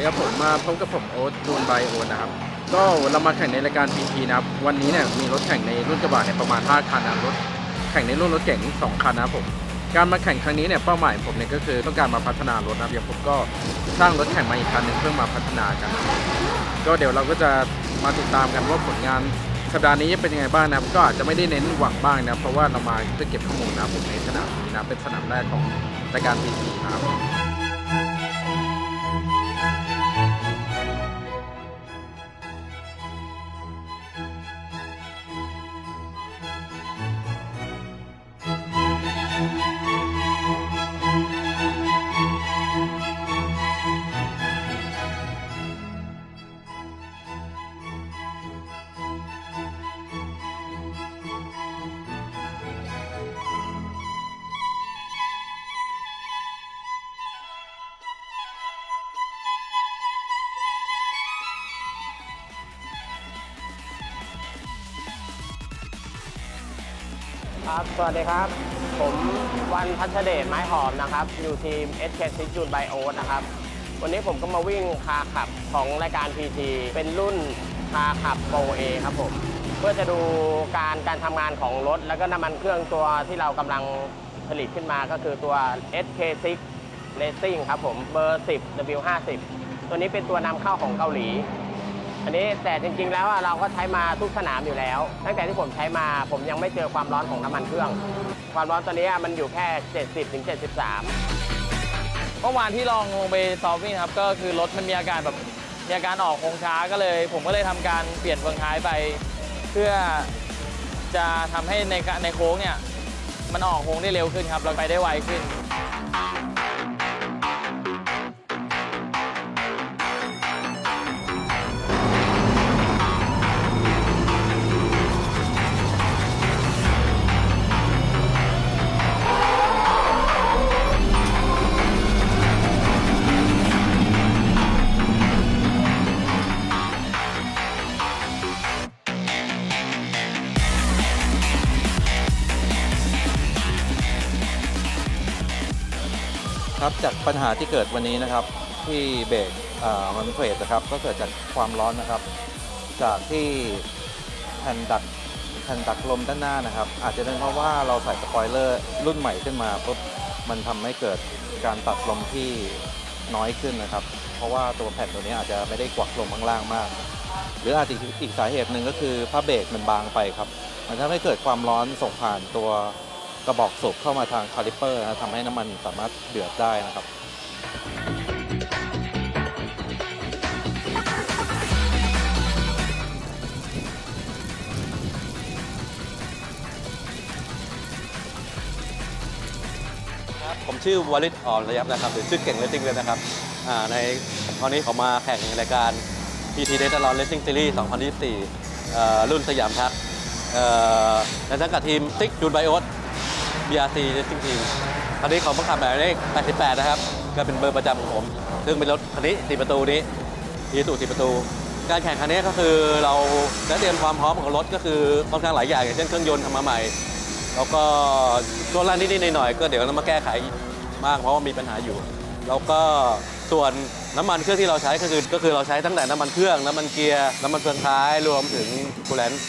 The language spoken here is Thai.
ดีครับผมมาพบกับผมโอ๊ตดูนไบโอนะครับ ก็เรามาแข่งในรายการ PT นะครับ วันนี้เนี่ยมีรถแข่งในรุ่นกระบะเนี่ยประมาณ 5 คันนะรับรถแข่งในรุ่นรถเก๋ง2 คันนะครับผม การมาแข่งครั้งนี้เนี่ยเป้าหมายผมเนี่ยก็คือต้องการมาพัฒนารถนะครับอย่างผมก็สร้างรถแข่งมาอีกคันหนึ่งเพื่อมาพัฒนากัน ก็เดี๋ยวเราก็จะมาติดตามกันว่าผลงานสัปดาห์นี้จะเป็นยังไงบ้างนะครับ ก็อาจจะไม่ได้เน้นหวังบ้างนะเพราะว่าเรามาเพื่อเก็บข้อมูลนะครับผมในสนามนี้นะเป็นสนามแรกของรายการ PT นะครับ ครับ สวัสดีครับ ผมวันพัชเดชไม้หอมนะครับ อยู่ทีม SK 6จูนไบโอนะครับ วันนี้ผมก็มาวิ่งคาขับของรายการ PT เป็นรุ่นคาขับโปรเอครับผม เพื่อจะดูการการทำงานของรถ แล้วก็น้ำมันเครื่องตัวที่เรากำลังผลิตขึ้นมาก็คือตัว SK6 Racing ครับผม เบอร์ 10 W50 ตัวนี้เป็นตัวนำเข้าของเกาหลี อันนี้แต่จริงๆ แล้วเราก็ใช้มาทุกสนามอยู่แล้ว ตั้งแต่ที่ผมใช้มาผมยังไม่เจอความร้อนของน้ำมันเครื่อง ความร้อนตัวนี้มันอยู่แค่ 70ถึง73 เมื่อวานที่ลองลงไปซ้อมวิ่งครับก็คือรถมันมีอาการแบบมีอาการออกโค้งช้าก็เลย ผมก็เลยทำการเปลี่ยนเฟืองท้ายไป เพื่อจะทำให้ในในโค้งเนี่ยมันออกโค้งได้เร็วขึ้นครับเราไปได้ไวขึ้น ครับจากปัญหาที่เกิดวันนี้นะครับ ที่เบรกมันเฟรดนะครับ ก็เกิดจากความร้อนนะครับ จากที่แผ่นดักแผ่นดักลมด้านหน้านะครับ อาจจะเป็นเพราะว่าเราใส่สปอยเลอร์รุ่นใหม่ขึ้นมาปุ๊บมันทำให้เกิดการตัดลมที่น้อยขึ้นนะครับ เพราะว่าตัวแผ่นตัวนี้อาจจะไม่ได้กวักลมข้างล่างมาก หรืออาจจะอีกสาเหตุหนึ่งก็คือผ้าเบรกมันบางไปครับ มันทำให้เกิดความร้อนส่งผ่านตัว กระบอกสูบเข้ามาทางคาลิปเปอร์นะทำให้น้ำมันสามารถเดือดได้นะครับผมชื่อวลิตอ่อนระยับนะครับหรือชื่อเก่งเลสซิ่งเลยนะครับในตอนนี้เขามาแข่งรายการ PT d a t a l o n Racing Series 2024เอ่อรุ่นสยามทักในสังกัดทีมติ๊กจูนไบโอส BRC Racing Team คันนี้เขาประกาศหมายเลข 88 นะครับ ก็เป็นเบอร์ประจำของผม ซึ่งเป็นรถคันนี้4ประตูนี้อีสู4ประตู การแข่งครั้งนี้ก็คือเราได้เตรียมความพร้อมของรถก็คือค่อนข้างหลายอย่างอย่างเช่นเครื่องยนต์ทำมาใหม่ แล้วก็ช่วงล่างนิดๆหน่อยๆก็เดี๋ยวเรามาแก้ไขมากเพราะว่ามีปัญหาอยู่ แล้วก็ส่วนน้ำมันเครื่องที่เราใช้ก็คือก็คือเราใช้ตั้งแต่น้ำมันเครื่องน้ำมันเกียร์น้ำมันเฟืองท้ายรวมถึงคูลแลนต์